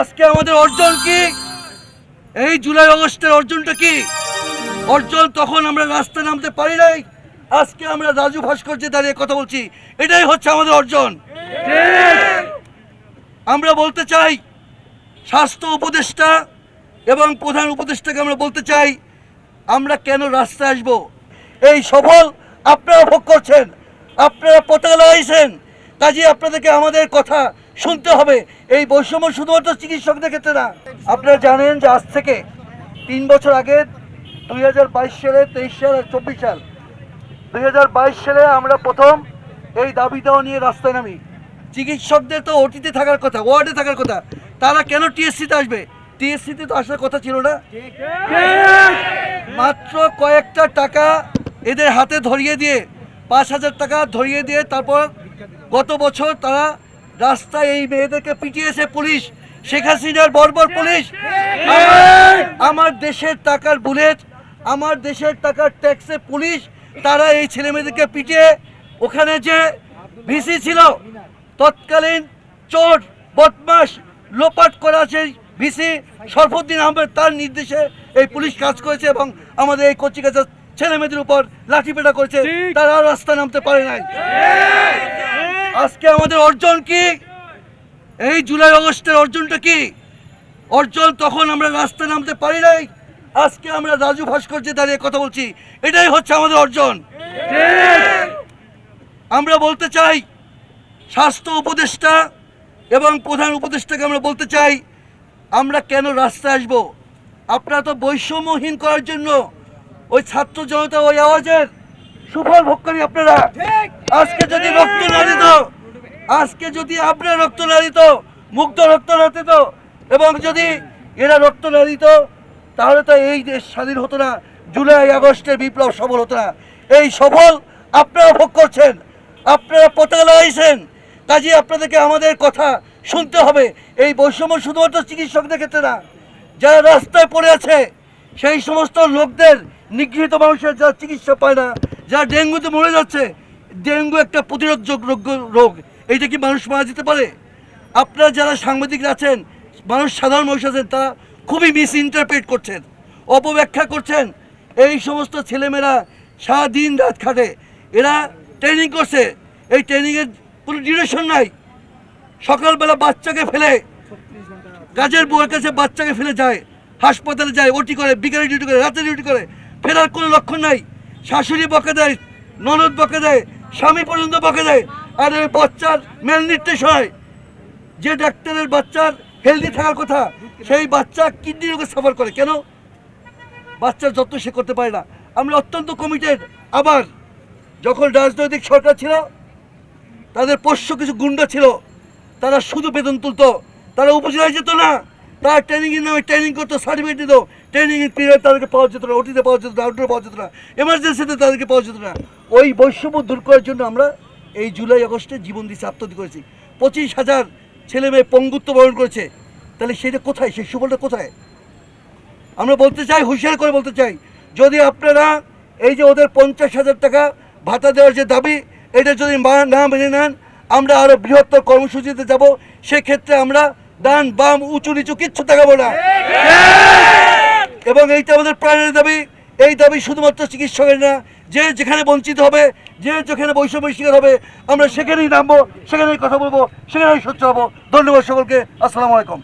আজকে আমাদের অর্জন কি? এই জুলাই অগস্টের অর্জনটা কি? অর্জন তখন আমরা রাস্তায় নামতে পারি নাই। আজকে আমরা রাজু ভাস্কর্যে দাঁড়িয়ে কথা বলছি। এটাই হচ্ছে আমাদের অর্জন। আমরা বলতে চাই, স্বাস্থ্য উপদেষ্টা এবং প্রধান উপদেষ্টাকে আমরা বলতে চাই, আমরা কেন রাস্তায় আসব? এই সফল আপনারা ভোগ করছেন, আপনারা পতাকা লাগাইছেন। কাজে আপনাদেরকে আমাদের কথা শুনতে হবে। এই বৈষম্য শুধুমাত্র চিকিৎসকদের ক্ষেত্রে না। আপনারা জানেন যে আজ থেকে তিন বছর আগে দুই হাজার বাইশ সালে, তেইশ সাল আর চব্বিশ সাল, দুই হাজার বাইশ সালে আমরা প্রথম এই দাবি দেওয়া নিয়ে রাস্তায় নামি। চিকিৎসকদের তো ওটিতে থাকার কথা, ওয়ার্ডে থাকার কথা। তারা কেন টিএসসিতে আসবে? টিএসসিতে তো আসার কথা ছিল না। মাত্র কয়েকটা টাকা এদের হাতে ধরিয়ে দিয়ে, পাঁচ হাজার টাকা ধরিয়ে দিয়ে তারপর গত বছর তারা রাস্তায় এই মেয়েদেরকে পিটিয়েছে পুলিশ শেখ হাসিনার বর্বর পুলিশ। আমার- দেশের টাকার বুলেট আমার দেশের টাকার ট্যাক্সে পুলিশ তারা এই ছেলে মেয়েদেরকে পিটিয়ে ওখানে যে ভিসি ছিল তৎকালীন চোর বদমাস লোপাট করা সেই ভিসি সরফুদ্দিন আহমেদ তার নির্দেশে এই পুলিশ কাজ করেছে এবং আমাদের এই কচিকাচা ছেলে মেয়েদের উপর লাঠিপেটা করেছে। তারা আর রাস্তায় নামতে পারে নাই। আজকে আমাদের অর্জন কি? এই জুলাই অগস্টের অর্জনটা কি? অর্জন তখন আমরা রাস্তায় নামতে পারি নাই। আজকে আমরা রাজু ভাস্কর্যে দাঁড়িয়ে কথা বলছি, এটাই হচ্ছে আমাদের অর্জন। আমরা বলতে চাই, স্বাস্থ্য উপদেষ্টা এবং প্রধান উপদেষ্টাকে আমরা বলতে চাই, আমরা কেন রাস্তায় আসব? আপনারা তো বৈষম্যহীন করার জন্য ওই ছাত্র জনতা ওই আওয়াজের সুফল ভোগ করি আপনারা। আজকে যদি রক্ত না দিত আজকে যদি আপনার রক্ত না দিত মুক্ত রক্ত না দিত এবং যদি এরা রক্ত না দিত তাহলে তো এই দেশ স্বাধীন হতো না। জুলাই আগস্টের বিপ্লব সফল হতো না। এই সফল আপনারা ভোগ করছেন। আপনারা পতাকা লাগাইছেন। কাজে আপনাদেরকে আমাদের কথা শুনতে হবে। এই বৈষম্য শুধুমাত্র চিকিৎসকদের ক্ষেত্রে না যারা রাস্তায় পড়ে আছে সেই সমস্ত লোকদের নিগৃহীত মানুষের যারা চিকিৎসা পায় না যারা ডেঙ্গুতে মরে যাচ্ছে। ডেঙ্গু একটা প্রতিরোধক রোগ এইটা কি মানুষ মারা যেতে পারে? আপনারা যারা সাংবাদিকরা আছেন, মানুষ, সাধারণ মানুষ আছেন, তারা খুবই মিস ইন্টারপ্রেট করছেন, অপব্যাখ্যা করছেন। এই সমস্ত ছেলেমেয়েরা সারাদিন রাত খাটে। এরা ট্রেনিং করছে। এই ট্রেনিংয়ের কোনো ডিউরেশন নাই। সকালবেলা বাচ্চাকে ফেলে, কাজের বউয়ের কাছে বাচ্চাকে ফেলে যায়, হাসপাতালে যায় ওটি করে, বিকালে ডিউটি করে, রাতে ডিউটি করে। ফেরার কোনো লক্ষণ নাই। শাশুড়ি বকে দেয়, ননদ বকে দেয়, স্বামী পর্যন্ত বকে দেয়। আর ওই বাচ্চার ম্যালনিউট্রিশন হয় যে ডাক্তারের বাচ্চার হেলদি থাকার কথা, সেই বাচ্চা কিডনি রোগে সাফার করে। কেন? বাচ্চার যত্ন সে করতে পারে না। আমরা অত্যন্ত কমিটেড আবার যখন রাজনৈতিক সরকার ছিল, তাদের পোষ্য কিছু গুন্ডা ছিল, তারা শুধু বেতন তুলতো, তারা উপজেলায় যেত না, তারা ট্রেনিংয়ের নামে ট্রেনিং করতো সার্টিফিকেট দিত। ট্রেনিংয়ের পিরিয়ড তাদেরকে পাওয়া যেত না ওটিতে পাওয়া যেত না আউটডোরে পাওয়া যেত না এমার্জেন্সিতে তাদেরকে পাওয়া যেত না ওই বৈষম্য দূর করার জন্য আমরা এই জুলাই, আগস্টে জীবন দিয়েছি আত্মহত্যা করেছি। পঁচিশ হাজার ছেলে মেয়ে পঙ্গুত্ব বরণ করেছে। তাহলে সেটা কোথায়? সেই সুফলটা কোথায়? আমরা বলতে চাই, হুঁশিয়ার করে বলতে চাই, যদি আপনারা এই যে ওদের পঞ্চাশ হাজার টাকা ভাতা দেওয়ার যে দাবি, এটা যদি না মেনে নেন, আমরা আরও বৃহত্তর কর্মসূচিতে যাব। সেক্ষেত্রে আমরা ডান, বাম, উঁচু, নিচু কিচ্ছু দেখাবো না। এবং এইটা আমাদের প্রাণের দাবি। এই দাবি শুধুমাত্র চিকিৎসকের না, যে যেখানে বঞ্চিত হবে, যে যেখানে বৈষম্য শিকার হবে, আমরা সেখানেই নামবো, সেখানেই কথা বলব, সেখানেই সচ্ছ হব। ধন্যবাদ সকলকে। আসসালামু আলাইকুম।